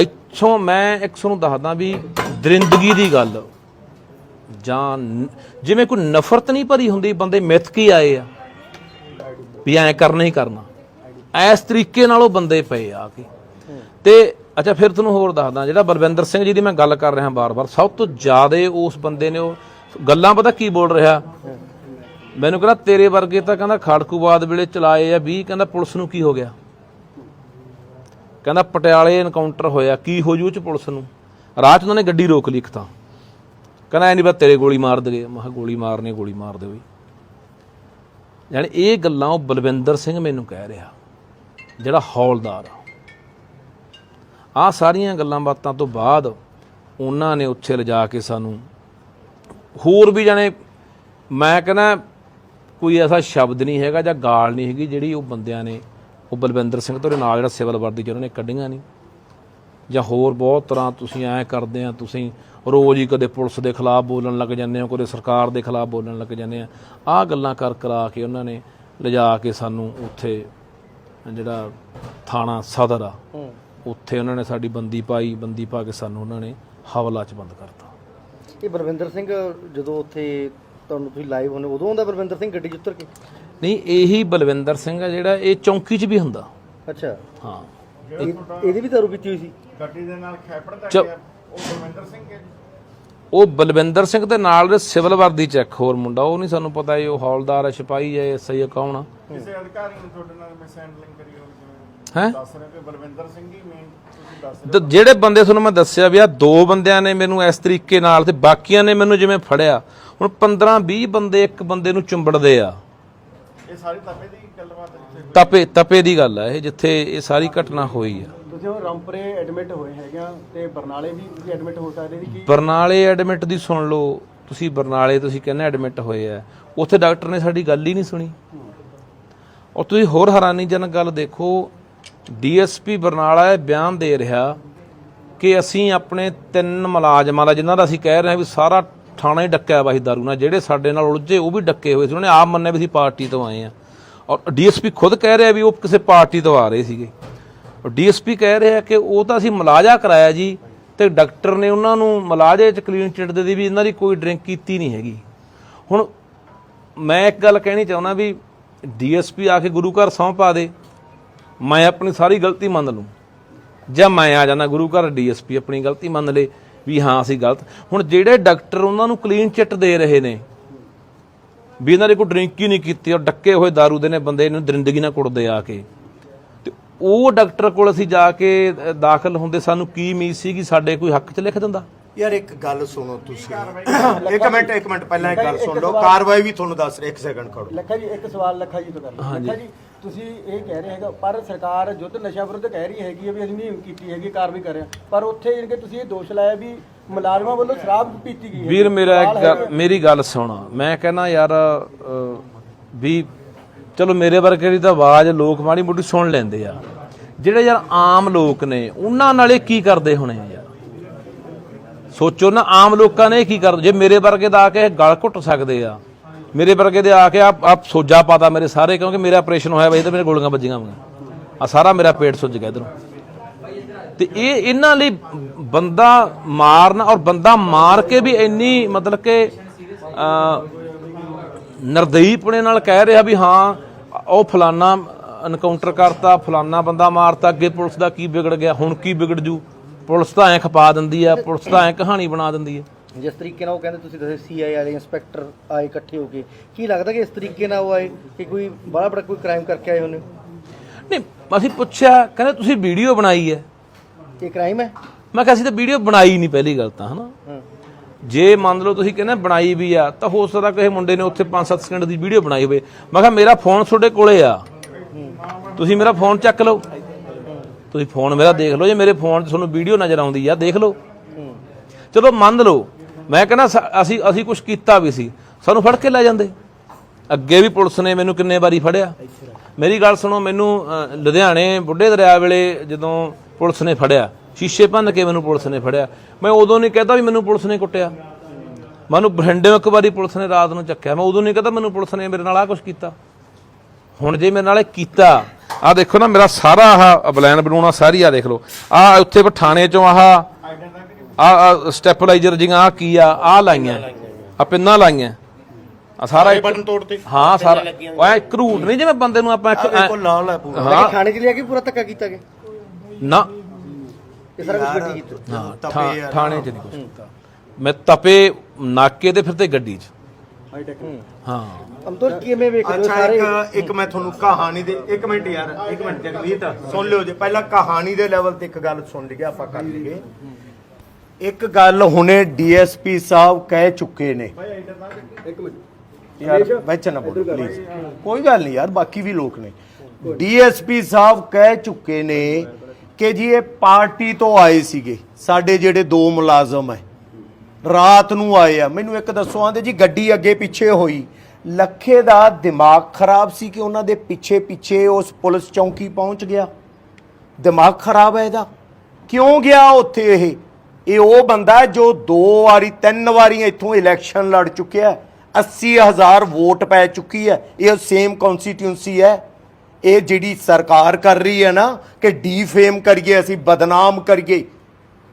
ਇੱਥੋਂ ਮੈਂ ਇੱਕ ਤੁਹਾਨੂੰ ਦੱਸਦਾ ਵੀ ਦਰਿੰਦਗੀ ਦੀ ਗੱਲ। ਜਾਂ ਜਿਵੇਂ ਕੋਈ ਨਫ਼ਰਤ ਨਹੀਂ ਭਰੀ ਹੁੰਦੀ, ਬੰਦੇ ਮਿੱਥ ਕੀ ਆਏ ਆ? ਵੀ ਐਂ ਕਰਨਾ ਹੀ ਕਰਨਾ। ਇਸ ਤਰੀਕੇ ਨਾਲ ਉਹ ਬੰਦੇ ਪਏ ਆ ਕੇ। ਤੇ ਅੱਛਾ, ਫਿਰ ਤੁਹਾਨੂੰ ਹੋਰ ਦੱਸਦਾ, ਜਿਹੜਾ ਬਲਵਿੰਦਰ ਸਿੰਘ ਜੀ ਦੀ ਮੈਂ ਗੱਲ ਕਰ ਰਿਹਾ ਬਾਰ-ਬਾਰ, ਸਭ ਤੋਂ ਜ਼ਿਆਦਾ ਉਸ ਬੰਦੇ ਨੇ ਉਹ ਗੱਲਾਂ ਪਤਾ ਕੀ ਬੋਲ ਰਿਹਾ? ਮੈਨੂੰ ਕਹਿੰਦਾ, ਤੇਰੇ ਵਰਗੇ ਤਾਂ ਕਹਿੰਦਾ ਖੜਕੂਬਾਦ ਵੇਲੇ ਚਲਾਏ ਆ 20 ਕਹਿੰਦਾ ਪੁਲਿਸ ਨੂੰ ਕੀ ਹੋ ਗਿਆ? ਕਹਿੰਦਾ ਪਟਿਆਲੇ ਐਨਕਾਊਂਟਰ ਹੋਇਆ, ਕੀ ਹੋ ਜੂ ਚ ਪੁਲਿਸ ਨੂੰ? ਰਾਹ 'ਚ ਉਹਨਾਂ ਨੇ ਗੱਡੀ ਰੋਕ ਲਈ ਇੱਕ ਤਾਂ। ਕਹਿੰਦਾ, ਐ ਨਹੀਂ ਬਸ ਤੇਰੇ ਗੋਲੀ ਮਾਰ ਦਗੇ। ਮੈਂ ਕਿਹਾ, ਗੋਲੀ ਮਾਰਨੀ ਗੋਲੀ ਮਾਰ ਦੇ ਬਈ ਯਾਨੀ ਇਹ ਗੱਲਾਂ ਉਹ ਬਲਵਿੰਦਰ ਸਿੰਘ ਮੈਨੂੰ ਕਹਿ ਰਿਹਾ, ਜਿਹੜਾ ਹੌਲਦਾਰ ਆ। ਆਹ ਸਾਰੀਆਂ ਗੱਲਾਂ ਬਾਤਾਂ ਤੋਂ ਬਾਅਦ ਉਹਨਾਂ ਨੇ ਉੱਥੇ ਲਿਜਾ ਕੇ ਸਾਨੂੰ ਹੋਰ ਵੀ ਜਾਣੇ, ਮੈਂ ਕਹਿੰਦਾ ਕੋਈ ਐਸਾ ਸ਼ਬਦ ਨਹੀਂ ਹੈਗਾ ਜਾਂ ਗਾਲ ਨਹੀਂ ਹੈਗੀ ਜਿਹੜੀ ਉਹ ਬੰਦਿਆਂ ਨੇ ਉਹ ਬਲਵਿੰਦਰ ਸਿੰਘ ਤੋਂ ਨਾਲ ਜਿਹੜਾ ਸਿਵਲ ਵਰਦੀ ਚ ਉਹਨਾਂ ਨੇ ਕੱਢੀਆਂ ਨਹੀਂ ਜਾਂ ਹੋਰ ਬਹੁਤ ਤਰ੍ਹਾਂ ਤੁਸੀਂ ਐਂ ਕਰਦੇ ਆ ਤੁਸੀਂ ਰੋਜ਼ ਹੀ ਕਦੇ ਪੁਲਿਸ ਦੇ ਖਿਲਾਫ ਬੋਲਣ ਲੱਗ ਜਾਂਦੇ ਹੋ ਕਦੇ ਸਰਕਾਰ ਦੇ ਖਿਲਾਫ ਬੋਲਣ ਲੱਗ ਜਾਂਦੇ ਆ। ਆਹ ਗੱਲਾਂ ਕਰ ਕਰਾ ਕੇ ਉਹਨਾਂ ਨੇ ਲਿਜਾ ਕੇ ਸਾਨੂੰ ਉੱਥੇ ਜਿਹੜਾ ਥਾਣਾ ਸਦਰ ਆ ਉੱਥੇ ਉਹਨਾਂ ਨੇ ਸਾਡੀ ਬੰਦੀ ਪਾਈ ਬੰਦੀ ਪਾ ਕੇ ਸਾਨੂੰ ਉਹਨਾਂ ਨੇ ਹਵਲਾ ਚ ਬੰਦ ਕਰਤਾ। ਇਹ ਬਲਵਿੰਦਰ ਸਿੰਘ ਜਦੋਂ ਉੱਥੇ ਤੁਹਾਨੂੰ ਤੁਸੀਂ ਲਾਈਵ ਹੋਣੇ ਉਦੋਂ ਆਉਂਦਾ ਬਲਵਿੰਦਰ ਸਿੰਘ ਗੱਡੀ 'ਚ ਉਤਰ ਕੇ? ਨਹੀਂ ਇਹੀ ਬਲਵਿੰਦਰ ਸਿੰਘ ਆ ਜਿਹੜਾ ਇਹ ਚੌਂਕੀ 'ਚ ਵੀ ਹੁੰਦਾ। ਅੱਛਾ। ਹਾਂ। ਇਹ- ਇਹਦੀ ਵੀ ਦਾਰੂ ਪੀਤੀ ਹੋਈ ਸੀ। ਗੱਡੀ ਦੇ ਨਾਲ ਖੈਪੜ ਦਾ ਗਿਆ ਉਹ ਗੁਰਮਿੰਦਰ ਸਿੰਘ ਹੈ। ਜੀ। ਉਹ ਬਲਵਿੰਦਰ ਸਿੰਘ ਦੇ ਨਾਲ ਦੇ ਸਿਵਲ ਵਰਦੀ ਚ ਇੱਕ ਹੋਰ ਮੁੰਡਾ ਉਹ ਨਹੀਂ ਸਾਨੂੰ ਪਤਾ ਇਹ ਉਹ ਹੌਲਦਾਰ ਹੈ ਸਿਪਾਹੀ ਹੈ ਐਸਆਈ ਕੌਣ ਆ। ਕਿਸੇ ਅਧਿਕਾਰੀ ਨੇ ਤੁਹਾਡੇ ਨਾਲ ਮਿਸ ਕਰੀ ਹੋਵੇ ਹੈ? ਦੱਸ ਰਹੇ ਕਿ ਬਲਵਿੰਦਰ ਸਿੰਘ ਹੀ ਮੇਨ ਤੁਸੀਂ ਦੱਸ ਤੇ ਜਿਹੜੇ ਬੰਦੇ ਤੁਹਾਨੂੰ ਮੈਂ ਦੱਸਿਆ ਵੀ ਆ ਦੋ ਬੰਦਿਆਂ ਨੇ ਮੈਨੂੰ ਇਸ ਤਰੀਕੇ ਨਾਲ ਤੇ ਬਾਕੀਆਂ ਨੇ ਮੈਨੂੰ ਜਿਵੇਂ ਫੜਿਆ ਹੁਣ 15 20 ਬੰਦੇ ਇੱਕ ਬੰਦੇ ਨੂੰ ਚੁੰਬੜਦੇ ਆ। ਇਹ ਸਾਰੀ ਤਪੇ ਦੀ ਗੱਲਬਾਤ ਹੈ ਜਿੱਥੇ ਤਪੇ ਤਪੇ ਦੀ ਗੱਲ ਆ ਇਹ ਜਿੱਥੇ ਇਹ ਸਾਰੀ ਘਟਨਾ ਹੋਈ ਆ। ਤੁਸੀਂ ਉਹ ਰਾਮਪੁਰੇ ਐਡਮਿਟ ਹੋਏ ਹੈਗੇ ਤੇ ਬਰਨਾਲੇ ਵੀ ਤੁਸੀਂ ਐਡਮਿਟ ਹੋ ਸਕਦੇ ਜੀ ਕੀ ਬਰਨਾਲੇ ਐਡਮਿਟ ਦੀ ਸੁਣ ਲਓ ਤੁਸੀਂ ਬਰਨਾਲੇ ਤੁਸੀਂ ਕਹਿੰਦੇ ਐਡਮਿਟ ਹੋਏ ਆ। ਉੱਥੇ ਡਾਕਟਰ ਨੇ ਸਾਡੀ ਗੱਲ ਹੀ ਨਹੀਂ ਸੁਣੀ। ਔਰ ਤੁਸੀਂ ਹੋਰ ਹੈਰਾਨੀਜਨਕ ਗੱਲ ਦੇਖੋ ਡੀਐਸਪੀ ਬਰਨਾਲਾ ਇਹ ਬਿਆਨ ਦੇ ਰਿਹਾ ਕਿ ਅਸੀਂ ਆਪਣੇ ਤਿੰਨ ਮੁਲਾਜ਼ਮਾਂ ਦਾ, ਜਿਨ੍ਹਾਂ ਦਾ ਅਸੀਂ ਕਹਿ ਰਹੇ ਹਾਂ ਵੀ ਸਾਰਾ ਥਾਣਾ ਹੀ ਡੱਕਿਆ ਵਾ ਸੀ ਦਾਰੂ ਨਾਲ, ਜਿਹੜੇ ਸਾਡੇ ਨਾਲ ਉਲਝੇ ਉਹ ਵੀ ਡੱਕੇ ਹੋਏ ਸੀ। ਉਹਨੇ ਆਪ ਮੰਨਿਆ ਵੀ ਅਸੀਂ ਪਾਰਟੀ ਤੋਂ ਆਏ ਆ ਔਰ ਡੀਐਸਪੀ ਖੁਦ ਕਹਿ ਰਿਹਾ ਵੀ ਉਹ ਕਿਸੇ ਪਾਰਟੀ ਤੋਂ ਆ ਰਹੇ ਸੀਗੇ। ਔਰ ਡੀਐਸਪੀ ਕਹਿ ਰਿਹਾ ਕਿ ਉਹ ਤਾਂ ਅਸੀਂ ਮਲਾਜਾ ਕਰਾਇਆ ਜੀ ਤੇ ਡਾਕਟਰ ਨੇ ਉਹਨਾਂ ਨੂੰ ਮਲਾਜੇ ਚ ਕਲੀਨ ਚਿੱਟ ਦੇ ਦੀ ਵੀ ਇਹਨਾਂ ਦੀ ਕੋਈ ਡਰਿੰਕ ਕੀਤੀ ਨਹੀਂ ਹੈਗੀ। ਹੁਣ ਮੈਂ ਇੱਕ ਗੱਲ ਕਹਿਣੀ ਚਾਹੁੰਦਾ ਵੀ ਡੀਐਸਪੀ ਆ ਕੇ ਗੁਰੂ ਘਰ ਸਹੁੰ ਪਾ ਦੇ। ਮੈਂ ਆਪਣੀ ਸਾਰੀ ਗਲਤੀ ਮੰਨ ਲੂੰ। ਜਾਂ ਮੈਂ ਆ ਜਾਣਾ ਗੁਰੂ ਘਰ ਡੀਐਸਪੀ ਆਪਣੀ ਗਲਤੀ ਮੰਨ ਲੇ ਵੀ ਹਾਂ ਅਸੀਂ ਗਲਤ। ਹੁਣ ਜਿਹੜੇ ਡਾਕਟਰ ਉਹਨਾਂ ਨੂੰ ਕਲੀਨ ਚਿੱਟ ਦੇ ਰਹੇ ਨੇ ਵੀ ਇਹਨਾਂ ਨੇ ਕੋਈ ਡਰਿੰਕ ਹੀ ਨਹੀਂ ਕੀਤੀ ਔਰ ਡੱਕੇ ਹੋਏ दारू ਦੇ ਨੇ ਬੰਦੇ ਨੂੰ ਦਰਿੰਦਗੀ ਨਾਲ ਕੁੱਟਦੇ ਆ ਕੇ। ਤੇ ਉਹ ਡਾਕਟਰ ਕੋਲ ਅਸੀਂ ਜਾ ਕੇ ਦਾਖਲ ਹੁੰਦੇ ਸਾਨੂੰ ਕੀ ਉਮੀਦ ਸੀ ਕਿ ਸਾਡੇ ਕੋਈ ਹੱਕ 'ਚ ਲਿਖ ਦਿੰਦਾ? ਯਾਰ ਇੱਕ ਗੱਲ ਸੁਣੋ ਤੁਸੀਂ। ਇੱਕ ਮਿੰਟ ਇੱਕ ਮਿੰਟ ਪਹਿਲਾਂ ਇੱਕ ਗੱਲ ਸੁਣ ਲਓ। ਕਾਰਵਾਈ ਵੀ ਤੁਹਾਨੂੰ ਦੱਸ ਰਿਹਾ ਇੱਕ ਸੈਕਿੰਡ ਖੜੋ। ਲੱਖਾ ਜੀ ਇੱਕ ਸਵਾਲ ਲੱਖਾ ਜੀ ਤੋਂ ਕਰ ਲਓ। ਲੱਖਾ ਜੀ ਤੁਸੀਂ ਇਹ ਕਹਿ ਰਹੇ ਹੈਗਾ ਪਰ ਸਰਕਾਰ ਜੁੱਧ ਨਸ਼ਾ ਵਿਰੁੱਧ ਕਹਿ ਰਹੀ ਹੈਗੀ ਹੈ ਵੀ ਅਸੀਂ ਮੁਹਿੰਮ ਕੀਤੀ ਹੈਗੀ ਕਾਰਵਾਈ ਕਰ ਰਹੇ ਹਾਂ। ਪਰ ਉੱਥੇ ਕਿ ਤੁਸੀਂ ਇਹ ਦੋਸ਼ ਲਾਇਆ ਵੀ ਮੁਲਾਜ਼ਮਾਂ ਵੱਲੋਂ ਸ਼ਰਾਬ ਪੀਤੀ ਗਈ ਹੈ ਵੀਰ ਮੇਰਾ ਇੱਕ ਗੱਲ- ਮੇਰੀ ਗੱਲ ਸੁਣ। ਮੈਂ ਕਹਿੰਦਾ ਯਾਰ ਵੀ ਚਲੋ ਮੇਰੇ ਵਰਗੇ ਦੀ ਤਾਂ ਆਵਾਜ਼ ਲੋਕ ਮਾੜੀ ਮੋਟੀ ਸੁਣ ਲੈਂਦੇ ਆ। ਜਿਹੜੇ ਯਾਰ ਆਮ ਲੋਕ ਨੇ ਉਹਨਾਂ ਨਾਲੇ ਕੀ ਕਰਦੇ ਹੋਣੇ ਆ ਯਾਰ? ਸੋਚੋ ਨਾ ਆਮ ਲੋਕਾਂ ਨੇ ਇਹ ਕੀ ਕਰ ਜੇ ਮੇਰੇ ਵਰਗੇ ਦਾ ਆ ਕੇ ਇਹ ਗਲ ਘੁੱਟ ਸਕਦੇ ਆ। ਮੇਰੇ ਵਰਗੇ ਦੇ ਆ ਕੇ ਆ ਆ ਸੋਜਾ ਪਾਤਾ ਮੇਰੇ ਸਾਰੇ, ਕਿਉਂਕਿ ਮੇਰਾ ਆਪਰੇਸ਼ਨ ਹੋਇਆ ਬਈ ਤੇ ਮੇਰੇ ਗੋਲੀਆਂ ਵੱਜੀਆਂ ਹੋਈਆਂ ਆ ਸਾਰਾ ਮੇਰਾ ਪੇਟ ਸੁੱਜ ਗਿਆ ਇਧਰੋਂ। ਤੇ ਇਹ ਇਹਨਾਂ ਲਈ ਬੰਦਾ ਮਾਰਨਾ ਔਰ ਬੰਦਾ ਮਾਰ ਕੇ ਵੀ ਇੰਨੀ ਮਤਲਬ ਕਿ ਅ ਨਰਦਈਪਣੇ ਨਾਲ ਕਹਿ ਰਿਹਾ ਵੀ ਹਾਂ, ਉਹ ਫਲਾਨਾ ਐਨਕਾਊਂਟਰ ਕਰਤਾ, ਫਲਾਨਾ ਬੰਦਾ ਮਾਰਤਾ, ਅੱਗੇ ਪੁਲਿਸ ਦਾ ਕੀ ਵਿਗੜ ਗਿਆ, ਹੁਣ ਕੀ ਵਿਗੜ ਜੂ? ਪੁਲਿਸ ਤਾਂ ਐ ਖਪਾ ਦਿੰਦੀ ਆ, ਪੁਲਿਸ ਤਾਂ ਐ ਕਹਾਣੀ ਬਣਾ ਦਿੰਦੀ ਆ। ਜਿਸ ਤਰੀਕੇ ਨਾਲ ਉਹ ਕਹਿੰਦੇ ਤੁਸੀਂ ਦੱਸੇ ਸੀਆਈ ਵਾਲੇ ਇੰਸਪੈਕਟਰ ਆਏ ਇਕੱਠੇ ਹੋ ਕੇ ਕੀ ਲੱਗਦਾ ਕਿ ਇਸ ਤਰੀਕੇ ਨਾਲ ਉਹ ਆਏ ਕਿ ਕੋਈ ਬੜਾ ਬੜਾ ਕੋਈ ਕ੍ਰਾਈਮ ਕਰਕੇ ਆਏ ਹੋਣੇ? ਨਹੀਂ ਅਸੀਂ ਪੁੱਛਿਆ ਕਹਿੰਦੇ ਤੁਸੀਂ ਵੀਡੀਓ ਬਣਾਈ ਹੈ। ਇਹ ਕ੍ਰਾਈਮ ਹੈ? ਮੈਂ ਕਿਹਾ ਅਸੀਂ ਤਾਂ ਵੀਡੀਓ ਬਣਾਈ ਨਹੀਂ ਪਹਿਲੀ ਗੱਲ ਤਾਂ ਹਨਾ? ਜੇ ਮੰਨ ਲਓ ਤੁਸੀਂ ਕਹਿੰਦੇ ਬਣਾਈ ਵੀ ਆ ਤਾਂ ਹੋ ਸਕਦਾ ਕਿਸੇ ਮੁੰਡੇ ਨੇ ਉੱਥੇ 5-7 ਸਕਿੰਟ ਦੀ ਵੀਡੀਓ ਬਣਾਈ ਹੋਵੇ। ਮੈਂ ਕਿਹਾ ਮੇਰਾ ਫੋਨ ਤੁਹਾਡੇ ਕੋਲੇ ਆ। ਤੁਸੀਂ ਮੇਰਾ ਫੋਨ ਚੱਕ ਲਓ। ਤੁਸੀਂ ਫੋਨ ਮੇਰਾ ਦੇਖ ਲਓ। ਜੇ ਮੇਰੇ ਫੋਨ 'ਚ ਤੁਹਾਨੂੰ ਵੀਡੀਓ ਨਜ਼ਰ ਆਉਂਦੀ ਆ ਦੇਖ ਲਓ। ਚਲੋ ਮੰਨ ਲਓ ਮੈਂ ਕਹਿੰਦਾ ਅਸੀਂ ਅਸੀਂ ਕੁਝ ਕੀਤਾ ਵੀ ਸੀ। ਸਾਨੂੰ ਫੜ ਕੇ ਲੈ ਜਾਂਦੇ। ਅੱਗੇ ਵੀ ਪੁਲਿਸ ਨੇ ਮੈਨੂੰ ਕਿੰਨੇ ਵਾਰੀ ਫੜਿਆ। ਮੇਰੀ ਗੱਲ ਸੁਣੋ, ਮੈਨੂੰ ਲੁਧਿਆਣੇ ਬੁੱਢੇ ਦਰਿਆ ਵੇਲੇ ਜਦੋਂ ਪੁਲਿਸ ਨੇ ਫੜਿਆ, ਸ਼ੀਸ਼ੇ ਭੰਨ ਕੇ ਮੈਨੂੰ ਪੁਲਿਸ ਨੇ ਫੜਿਆ। ਮੈਂ ਉਦੋਂ ਨਹੀਂ ਕਹਤਾ ਵੀ ਮੈਨੂੰ ਪੁਲਿਸ ਨੇ ਕੁੱਟਿਆ। ਮੈਨੂੰ ਬਠਿੰਡੇ ਇੱਕ ਵਾਰੀ ਪੁਲਿਸ ਨੇ ਰਾਤ ਨੂੰ ਚੱਕਿਆ। ਮੈਂ ਉਦੋਂ ਨਹੀਂ ਕਹਤਾ ਮੈਨੂੰ ਪੁਲਿਸ ਨੇ ਮੇਰੇ ਨਾਲ ਆ ਕੁਝ ਕੀਤਾ। ਹੁਣ ਜੇ ਮੇਰੇ ਨਾਲ ਇਹ ਕੀਤਾ ਆ ਦੇਖੋ ਨਾ ਮੇਰਾ ਸਾਰਾ ਆਹ ਬਲੈਨ ਬਣਾਉਣਾ, ਸਾਰੀ ਆ ਦੇਖ ਲਓ। ਆ ਉੱਥੇ ਪਠਾਣੇ ਚੋਂ ਆਹ ਆ ਸਟੈਪਲਾਈਜ਼ਰ ਜਿਹੀਆਂ ਆ ਕੀ ਆ? ਆ ਲਾਈਆਂ। ਆ ਪਿੰਨਾਂ ਲਾਈਆਂ। ਆ ਸਾਰਾ ਇੱਕ- ਬਟਨ ਤੋੜਤੇ। ਹਾਂ ਸਾਰਾ ਉਹ ਐ ਘਰੂਟ ਨਹੀਂ ਜਿਵੇਂ ਬੰਦੇ ਨੂੰ ਆਪਾਂ ਇੱਕ ਲਾਲ ਹੈ ਪੂਰਾ। ਹਾਂ। ਥਾਣੇ 'ਚ ਲਿਆ ਕੇ ਪੂਰਾ ਧੱਕਾ ਕੀਤਾ ਗਿਆ ਨਾ। ਇਹ ਸਾਰਾ ਕੁਝ ਗੱਡੀ ਕੀਤਾ। ਹਾਂ। ਥਾਣੇ ਚ ਨਹੀਂ ਕੀਤਾ ਮੈਂ ਤਪੇ ਨਾਕੇ ਤੇ ਫਿਰ ਤੇ ਗੱਡੀ 'ਚ। ਹਾਈ ਟੈਕ ਹਾਂ। ਅਮਤੋਰ ਕਿਵੇਂ ਵੇਖਦੇ ਹੋ ਅੱਛਾ ਸਾਰੇ? ਇੱਕ ਇੱਕ ਮੈਂ ਤੁਹਾਨੂੰ ਕਹਾਣੀ ਦੇ ਇੱਕ ਮਿੰਟ ਯਾਰ ਇੱਕ ਮਿੰਟ ਜਗਮੀਤ। ਸੁਣ ਲਿਓ ਜੇ। ਪਹਿਲਾਂ ਕਹਾਣੀ ਦੇ ਲੈਵਲ ਤੇ ਇੱਕ ਗੱਲ ਸੁਣ ਲਈਏ ਆਪਾਂ ਕਰ ਲਈਏ। ਇੱਕ ਗੱਲ ਹੁਣੇ ਡੀਐਸਪੀ ਸਾਹਿਬ ਕਹਿ ਚੁੱਕੇ ਨੇ। ਇੱਕ ਮਿੰਟ। ਯਾਰ ਵਿੱਚ ਨਾ ਬੋਲੋ ਪਲੀਜ਼ ਕੋਈ ਗੱਲ ਨਹੀਂ ਯਾਰ ਬਾਕੀ ਵੀ ਲੋਕ ਨੇ। ਡੀਐਸਪੀ ਸਾਹਿਬ ਕਹਿ ਚੁੱਕੇ ਨੇ ਕਿ ਜੀ ਇਹ ਪਾਰਟੀ ਤੋਂ ਆਏ ਸੀਗੇ ਸਾਡੇ ਜਿਹੜੇ ਦੋ ਮੁਲਾਜ਼ਮ ਹੈ। ਰਾਤ ਨੂੰ ਆਏ ਆ। ਮੈਨੂੰ ਇੱਕ ਦੱਸੋ ਆਂਦੇ ਜੀ ਗੱਡੀ ਅੱਗੇ ਪਿੱਛੇ ਹੋਈ। ਲੱਖੇ ਦਾ ਦਿਮਾਗ ਖਰਾਬ ਸੀ ਕਿ ਉਹਨਾਂ ਦੇ ਪਿੱਛੇ ਪਿੱਛੇ ਉਸ ਪੁਲਿਸ ਚੌਂਕੀ ਪਹੁੰਚ ਗਿਆ। ਦਿਮਾਗ ਖਰਾਬ ਹੈ ਇਹਦਾ। ਕਿਉਂ ਗਿਆ ਉੱਥੇ ਇਹ? ਇਹ ਉਹ ਬੰਦਾ ਜੋ ਦੋ ਵਾਰੀ, ਤਿੰਨ ਵਾਰੀ ਇੱਥੋਂ ਇਲੈਕਸ਼ਨ ਲੜ ਚੁੱਕਿਆ ਹੈ। 80000 ਵੋਟ ਪੈ ਚੁੱਕੀ ਹੈ। ਇਹ ਸੇਮ ਕਨਸਟੀਟਿਊਂਸੀ ਹੈ। ਇਹ ਜਿਹੜੀ ਸਰਕਾਰ ਕਰ ਰਹੀ ਹੈ ਨਾ ਕਿ ਡੀਫੇਮ ਕਰੀਏ, ਅਸੀਂ ਬਦਨਾਮ ਕਰੀਏ।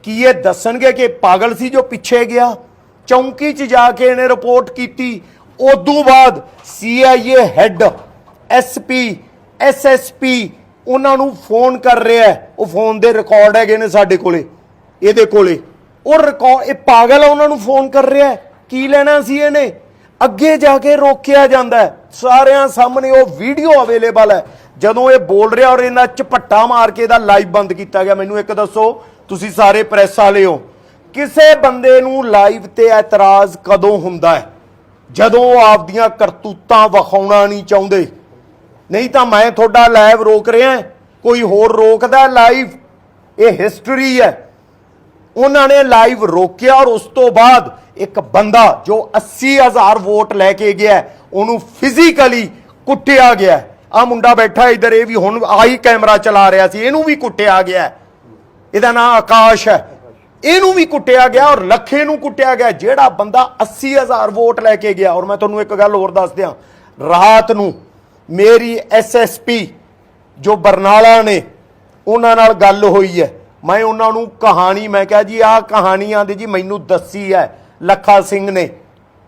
ਕੀ ਇਹ ਦੱਸਣਗੇ ਕਿ ਪਾਗਲ ਸੀ ਜੋ ਪਿੱਛੇ ਗਿਆ? ਚੌਂਕੀ 'ਚ ਜਾ ਕੇ ਇਹਨੇ ਰਿਪੋਰਟ ਕੀਤੀ। ਉਦੋਂ ਬਾਅਦ ਸੀਆਈਏ ਹੈੱਡ ਐਸਪੀ ਐਸਐਸਪੀ ਉਹਨਾਂ ਨੂੰ ਫੋਨ ਕਰ ਰਿਹਾ ਉਹ ਫੋਨ ਦੇ ਰਿਕਾਰਡ ਹੈਗੇ ਨੇ ਸਾਡੇ ਕੋਲੇ। ਇਹਦੇ ਕੋਲੇ। ਉਹ ਰਿਕਾਰਡ ਇਹ ਪਾਗਲ ਆ, ਉਹਨਾਂ ਨੂੰ ਫੋਨ ਕਰ ਰਿਹਾ ਹੈ। ਕੀ ਲੈਣਾ ਸੀ ਇਹਨੇ? ਅੱਗੇ ਜਾ ਕੇ ਰੋਕਿਆ ਜਾਂਦਾ ਹੈ। ਸਾਰਿਆਂ ਸਾਹਮਣੇ ਉਹ ਵੀਡੀਓ ਅਵੇਲੇਬਲ ਹੈ। ਜਦੋਂ ਇਹ ਬੋਲ ਰਿਹਾ ਔਰ ਇਹਨਾਂ ਝਪੱਟਾ ਮਾਰ ਕੇ ਇਹਦਾ ਲਾਈਵ ਬੰਦ ਕੀਤਾ ਗਿਆ, ਮੈਨੂੰ ਇੱਕ ਦੱਸੋ, ਤੁਸੀਂ ਸਾਰੇ ਪ੍ਰੈਸ ਵਾਲੇ ਹੋ। ਕਿਸੇ ਬੰਦੇ ਨੂੰ ਲਾਈਵ ਤੇ ਇਤਰਾਜ਼ ਕਦੋਂ ਹੁੰਦਾ ਹੈ? ਜਦੋਂ ਉਹ ਆਪਦੀਆਂ ਕਰਤੂਤਾਂ ਵਿਖਾਉਣਾ ਨਹੀਂ ਚਾਹੁੰਦੇ। ਨਹੀਂ ਤਾਂ ਮੈਂ ਤੁਹਾਡਾ ਲਾਈਵ ਰੋਕ ਰਿਹਾ ਕੋਈ ਹੋਰ ਰੋਕਦਾ ਲਾਈਵ? ਇਹ ਹਿਸਟਰੀ ਹੈ। ਉਹਨਾਂ ਨੇ ਲਾਈਵ ਰੋਕਿਆ ਔਰ ਉਸ ਤੋਂ ਬਾਅਦ ਇੱਕ ਬੰਦਾ ਜੋ 80000 ਵੋਟ ਲੈ ਕੇ ਗਿਆ ਉਹਨੂੰ ਫਿਜ਼ੀਕਲੀ ਕੁੱਟਿਆ ਗਿਆ ਆ ਮੁੰਡਾ ਬੈਠਾ ਇੱਧਰ, ਇਹ ਵੀ ਹੁਣ ਆਹੀ ਕੈਮਰਾ ਚਲਾ ਰਿਹਾ ਸੀ, ਇਹਨੂੰ ਵੀ ਕੁੱਟਿਆ ਗਿਆ ਇਹਦਾ ਨਾਮ ਆਕਾਸ਼ ਹੈ। ਇਹਨੂੰ ਵੀ ਕੁੱਟਿਆ ਗਿਆ ਔਰ ਲੱਖੇ ਨੂੰ ਕੁੱਟਿਆ ਗਿਆ। ਜਿਹੜਾ ਬੰਦਾ 80000 ਵੋਟ ਲੈ ਕੇ ਗਿਆ, ਔਰ ਮੈਂ ਤੁਹਾਨੂੰ ਇੱਕ ਗੱਲ ਹੋਰ ਦੱਸ ਦਿਆਂ। ਰਾਤ ਨੂੰ ਮੇਰੀ ਐਸਐਸਪੀ ਜੋ ਬਰਨਾਲਾ ਨੇ, ਉਹਨਾਂ ਨਾਲ ਗੱਲ ਹੋਈ ਹੈ। ਮੈਂ ਉਹਨਾਂ ਨੂੰ ਕਹਾਣੀ, ਮੈਂ ਕਿਹਾ ਜੀ, ਆਹ ਕਹਾਣੀਆਂ ਦੀ ਜੀ ਮੈਨੂੰ ਦੱਸੀ ਹੈ ਲੱਖਾ ਸਿੰਘ ਨੇ।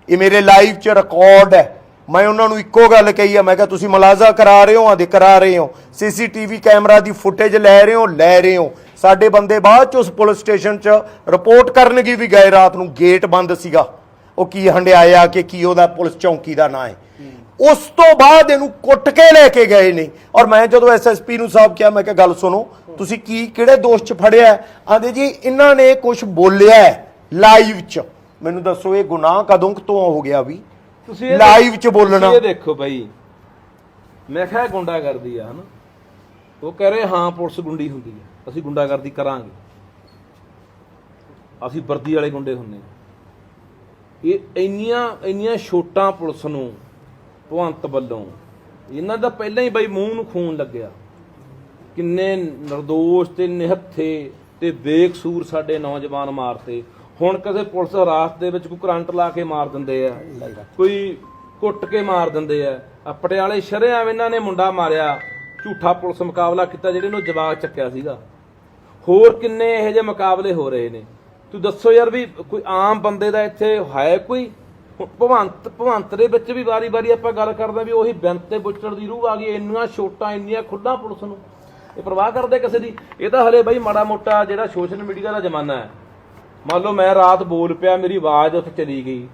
ਇਹ ਮੇਰੇ ਲਾਈਫ 'ਚ ਰਿਕਾਰਡ ਹੈ ਮੈਂ ਉਹਨਾਂ ਨੂੰ ਇੱਕੋ ਗੱਲ ਕਹੀ ਹੈ ਮੈਂ ਕਿਹਾ ਤੁਸੀਂ ਮੁਲਾਜ਼ਾ ਕਰਾ ਰਹੇ ਹੋ, ਆਦੇ ਕਰਾ ਰਹੇ ਹੋ। ਸੀਸੀਟੀਵੀ ਕੈਮਰਾ ਦੀ ਫੁਟੇਜ ਲੈ ਰਹੇ ਹੋ, ਲੈ ਰਹੇ ਹੋ। ਸਾਡੇ ਬੰਦੇ ਬਾਅਦ ਚ ਉਸ ਪੁਲਿਸ ਸਟੇਸ਼ਨ 'ਚ ਰਿਪੋਰਟ ਕਰਨਗੇ ਵੀ ਗਏ ਰਾਤ ਨੂੰ ਗੇਟ ਬੰਦ ਸੀਗਾ। ਉਹ ਕੀ ਹੰਡਿਆਇਆ ਕਿ ਕੀ ਉਹਦਾ ਪੁਲਿਸ ਚੌਂਕੀ ਦਾ ਨਾਂ ਹੈ ਉਸ ਤੋਂ ਬਾਅਦ ਇਹਨੂੰ ਕੁੱਟ ਕੇ ਲੈ ਕੇ ਗਏ ਨੇ। ਔਰ ਮੈਂ ਜਦੋਂ ਐਸਐਸਪੀ ਨੂੰ ਸਾਹਿਬ ਕਿਹਾ ਮੈਂ ਕਿਹਾ ਗੱਲ ਸੁਣੋ ਤੁਸੀਂ ਕੀ ਕਿਹੜੇ ਦੋਸ਼ 'ਚ ਫੜਿਆ ਆਂਦੇ ਜੀ ਇਹਨਾਂ ਨੇ ਕੁਝ ਬੋਲਿਆ ਲਾਈਵ 'ਚ। ਮੈਨੂੰ ਦੱਸੋ ਇਹ ਗੁਨਾਹ ਕਦੋਂ ਤੋਂ ਹੋ ਗਿਆ ਵੀ? ਤੁਸੀਂ ਇਹ ਲਾਈਵ 'ਚ ਬੋਲਣਾ। ਤੁਸੀਂ ਇਹ ਦੇਖੋ ਬਾਈ ਮੈਂ ਕਿਹਾ ਗੁੰਡਾ ਕਰਦੀ ਆ ਹਨਾ? ਉਹ ਕਹ ਰਹੇ ਹਾਂ ਪੁਲਿਸ ਗੁੰਡੀ ਹੁੰਦੀ ਆ। ਅਸੀਂ ਗੁੰਡਾਗਰਦੀ ਕਰਾਂਗੇ। ਅਸੀਂ ਵਰਦੀ ਵਾਲੇ ਗੁੰਡੇ ਹੁੰਨੇ ਆ। ਇਹ ਇੰਨੀਆਂ ਇੰਨੀਆਂ ਛੋਟਾਂ ਪੁਲਿਸ ਨੂੰ ਭਵੰਤ ਵੱਲੋਂ। ਇਹਨਾਂ ਦਾ ਪਹਿਲਾਂ ਹੀ ਬਾਈ ਮੂੰਹ ਨੂੰ ਖੂਨ ਲੱਗਿਆ। ਕਿੰਨੇ ਨਿਰਦੋਸ਼ ਤੇ ਨਿਹੱਥੇ ਤੇ ਬੇਕਸੂਰ ਸਾਡੇ ਨੌਜਵਾਨ ਮਾਰਤੇ। ਹੁਣ ਕਿਸੇ ਪੁਲਿਸ ਰਾਤ ਦੇ ਵਿੱਚ ਕੋਈ ਕਰੰਟ ਲਾ ਕੇ ਮਾਰ ਦਿੰਦੇ ਆ। ਕੋਈ ਕੁੱਟ ਕੇ ਮਾਰ ਦਿੰਦੇ ਆ। ਆ ਪਟਿਆਲੇ ਸ਼ਰੇਆਮ ਇਹਨਾਂ ਨੇ ਮੁੰਡਾ ਮਾਰਿਆ। ਝੂਠਾ ਪੁਲਿਸ ਮੁਕਾਬਲਾ ਕੀਤਾ ਜਿਹੜੇ ਨੂੰ ਜਵਾਬ ਚੱਕਿਆ ਸੀਗਾ। ਹੋਰ ਕਿੰਨੇ ਇਹੋ ਜਿਹੇ ਮੁਕਾਬਲੇ ਹੋ ਰਹੇ ਨੇ। ਤੂੰ ਦੱਸੋ ਯਾਰ ਵੀ ਕੋਈ ਆਮ ਬੰਦੇ ਦਾ ਇੱਥੇ ਹੈ ਕੋਈ? ਭਵੰਤ ਭਵੰਤ ਦੇ ਵਿੱਚ ਵੀ ਵਾਰੀ-ਵਾਰੀ ਆਪਾਂ ਗੱਲ ਕਰਦੇ ਵੀ ਉਹੀ ਬੈਂਤ ਤੇ ਬੁੱਚੜ ਦੀ ਰੂਹ ਆ ਗਈ ਇੰਨੀਆਂ ਛੋਟਾਂ ਇੰਨੀਆਂ ਖੁੱਡਾਂ ਪੁਲਿਸ ਨੂੰ। ਇਹ ਪਰਵਾਹ ਕਰਦੇ ਕਿਸੇ ਦੀ? ਇਹ ਤਾਂ ਹਲੇ ਬਾਈ ਮਾੜਾ ਮੋਟਾ ਜਿਹੜਾ ਸੋਸ਼ਲ ਮੀਡੀਆ ਦਾ ਜ਼ਮਾਨਾ ਹੈ। ਮੰਨ ਲਓ ਮੈਂ ਰਾਤ ਬੋਲ ਪਿਆ ਮੇਰੀ ਆਵਾਜ਼ ਉੱਥੇ ਚਲੀ ਗਈ।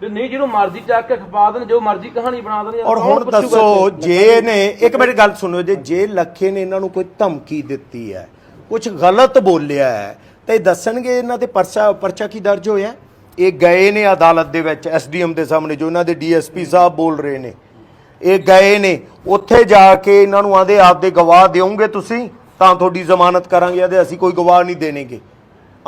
ਤੇ ਨਹੀਂ ਜਿਹਨੂੰ ਮਰਜ਼ੀ ਚੱਕ ਕੇ ਖਪਾ ਦੇਣ ਜੋ ਮਰਜ਼ੀ ਕਹਾਣੀ ਬਣਾ ਦੇਣ ਔਰ ਹੁਣ ਦੱਸੋ? ਜੇ ਨੇ ਇੱਕ ਮਿੰਟ ਗੱਲ ਸੁਣੋ ਜੇ ਜੇ ਲੱਖੇ ਨੇ ਇਹਨਾਂ ਨੂੰ ਕੋਈ ਧਮਕੀ ਦਿੱਤੀ ਹੈ ਕੁਝ ਗਲਤ ਬੋਲਿਆ ਹੈ ਤੇ ਦੱਸਣਗੇ ਇਹਨਾਂ ਤੇ ਪਰਚਾ ਪਰਚਾ ਕੀ ਦਰਜ ਹੋਇਆ? ਇਹ ਗਏ ਨੇ ਅਦਾਲਤ ਦੇ ਵਿੱਚ, ਐਸਡੀਐਮ ਦੇ ਸਾਹਮਣੇ, ਜੋ ਇਹਨਾਂ ਦੇ ਡੀਐਸਪੀ ਸਾਹਿਬ ਬੋਲ ਰਹੇ ਨੇ। ਇਹ ਗਏ ਨੇ, ਉੱਥੇ ਜਾ ਕੇ ਇਹਨਾਂ ਨੂੰ ਆਂਦੇ ਆਪਦੇ ਗਵਾਹ ਦਿਓਗੇ ਤੁਸੀਂ? ਤਾਂ ਤੁਹਾਡੀ ਜ਼ਮਾਨਤ ਕਰਾਂਗੇ। ਆਂਦੇ ਅਸੀਂ ਕੋਈ ਗਵਾਹ ਨਹੀਂ ਦੇਣਗੇ।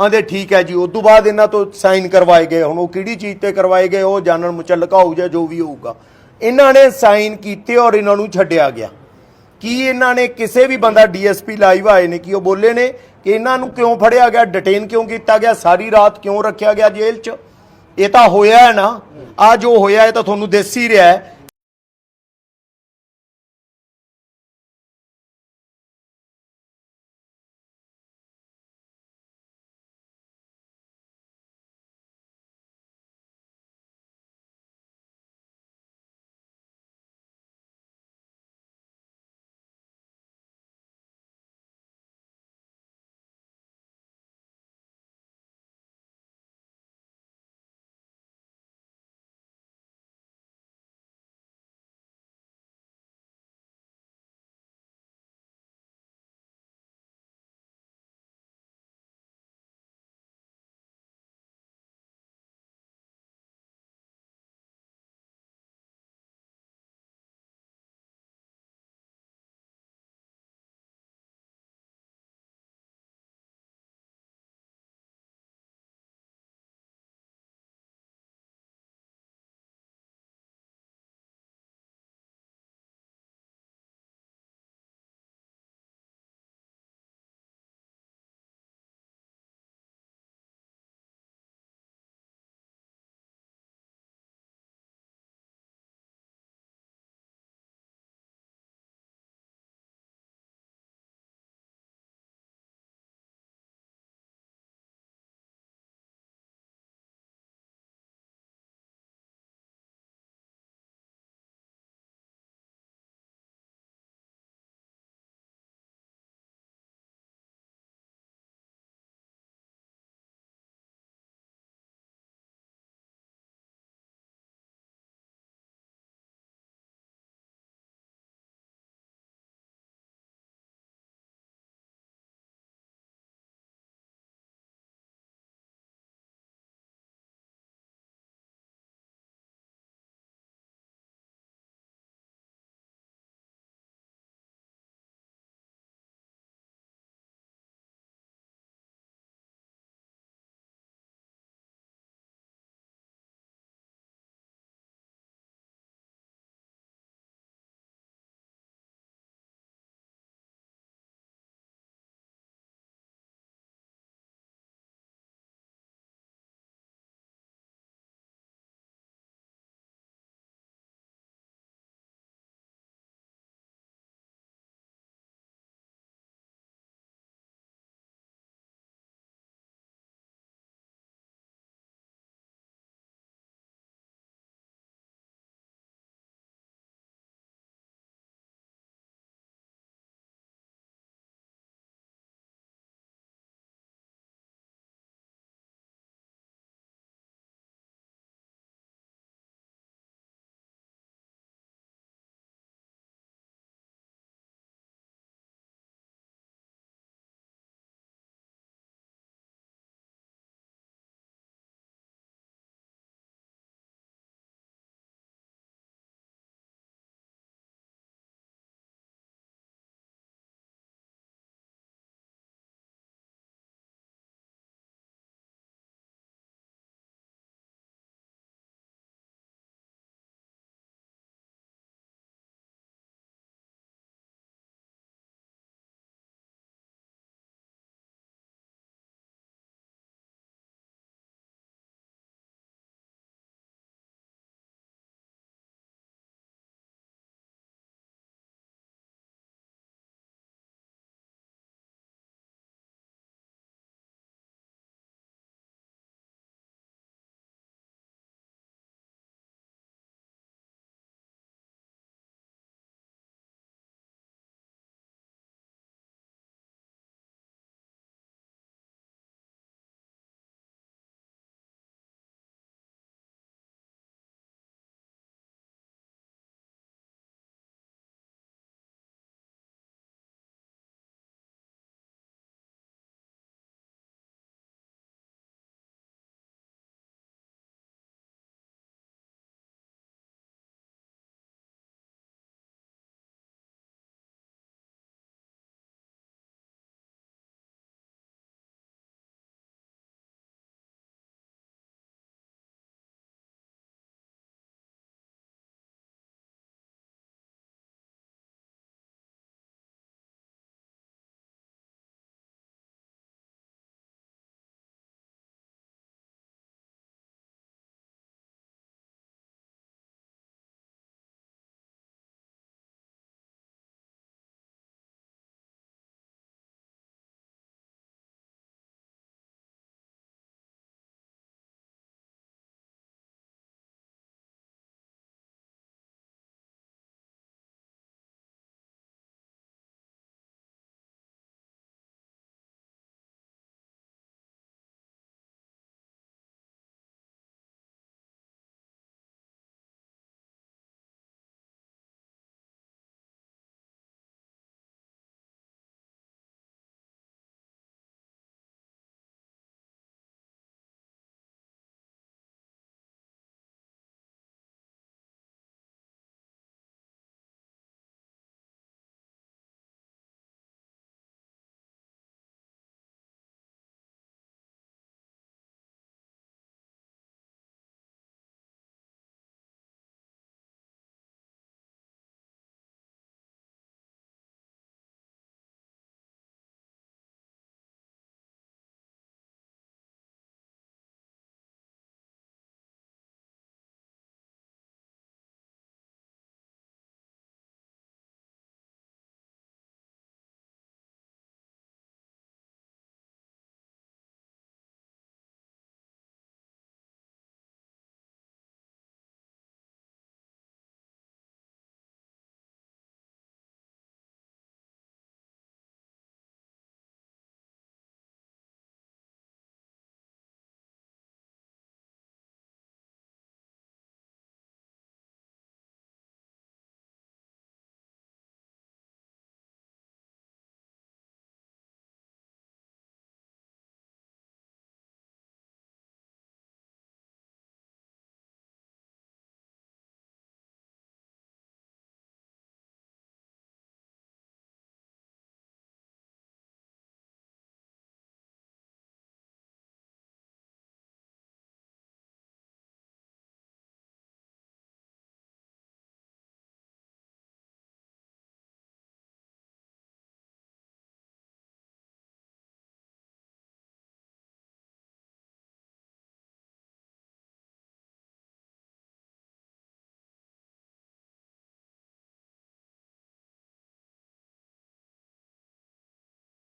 ਆਂਦੇ ਠੀਕ ਹੈ ਜੀ। ਉਸ ਤੋਂ ਬਾਅਦ ਇਹਨਾਂ ਤੋਂ ਸਾਈਨ ਕਰਵਾਏ ਗਏ। ਹੁਣ ਉਹ ਕਿਹੜੀ ਚੀਜ਼ ਤੇ ਕਰਵਾਏ ਗਏ, ਉਹ ਜਾਣਨ ਮੁਚਲਕਾ ਹੋਊ ਜਾਂ ਜੋ ਵੀ ਹੋਊਗਾ। ਇਹਨਾਂ ਨੇ ਸਾਈਨ ਕੀਤੇ ਔਰ ਇਹਨਾਂ ਨੂੰ ਛੱਡਿਆ ਗਿਆ। ਕੀ ਇਹਨਾਂ ਨੇ ਕਿਸੇ ਵੀ ਬੰਦਾ ਡੀਐਸਪੀ ਲਾਈਵ ਆਏ ਨੇ, ਕਿ ਉਹ ਬੋਲੇ ਨੇ? ਕਿ ਇਹਨਾਂ ਨੂੰ ਕਿਉਂ ਫੜਿਆ ਗਿਆ ਡਿਟੇਨ ਕਿਉਂ ਕੀਤਾ ਗਿਆ, ਸਾਰੀ ਰਾਤ ਕਿਉਂ ਰੱਖਿਆ ਗਿਆ ਜੇਲ੍ਹ 'ਚ? ਇਹ ਤਾਂ ਹੋਇਆ ਹੈ ਨਾ। ਆ ਜੋ ਹੋਇਆ, ਇਹ ਤਾਂ ਤੁਹਾਨੂੰ ਦਿਸ ਹੀ ਰਿਹਾ ਹੈ।